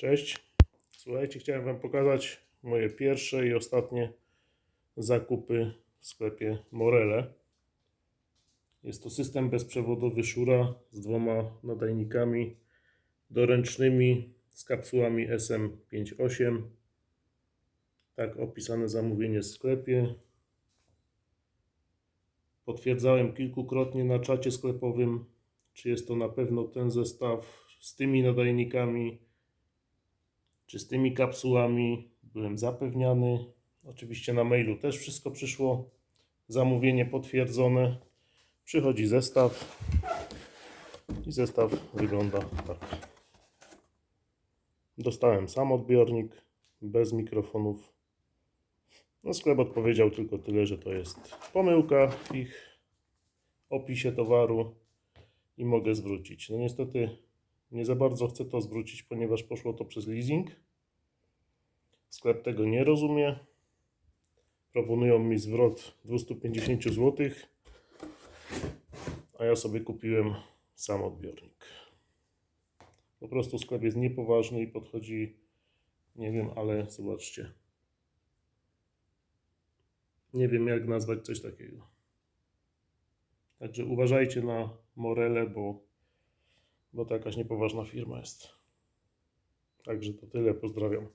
Cześć. Słuchajcie, chciałem Wam pokazać moje pierwsze i ostatnie zakupy w sklepie Morele. Jest to system bezprzewodowy Shura z dwoma nadajnikami doręcznymi z kapsułami SM58. Tak opisane zamówienie w sklepie. Potwierdzałem kilkukrotnie na czacie sklepowym, czy jest to na pewno ten zestaw z tymi nadajnikami, czy z tymi kapsułami. Byłem zapewniany. Oczywiście na mailu też wszystko przyszło. Zamówienie potwierdzone. Przychodzi zestaw. I zestaw wygląda tak. Dostałem sam odbiornik bez mikrofonów. No sklep odpowiedział tylko tyle, że to jest pomyłka w ich opisie towaru i mogę zwrócić. No niestety nie za bardzo chcę to zwrócić, ponieważ poszło to przez leasing. Sklep tego nie rozumie. Proponują mi zwrot 250 zł, a ja sobie kupiłem sam odbiornik. Po prostu sklep jest niepoważny i podchodzi, nie wiem, ale zobaczcie. Nie wiem, jak nazwać coś takiego. Także uważajcie na Morele, bo, bo to jakaś niepoważna firma jest. Także to tyle. Pozdrawiam.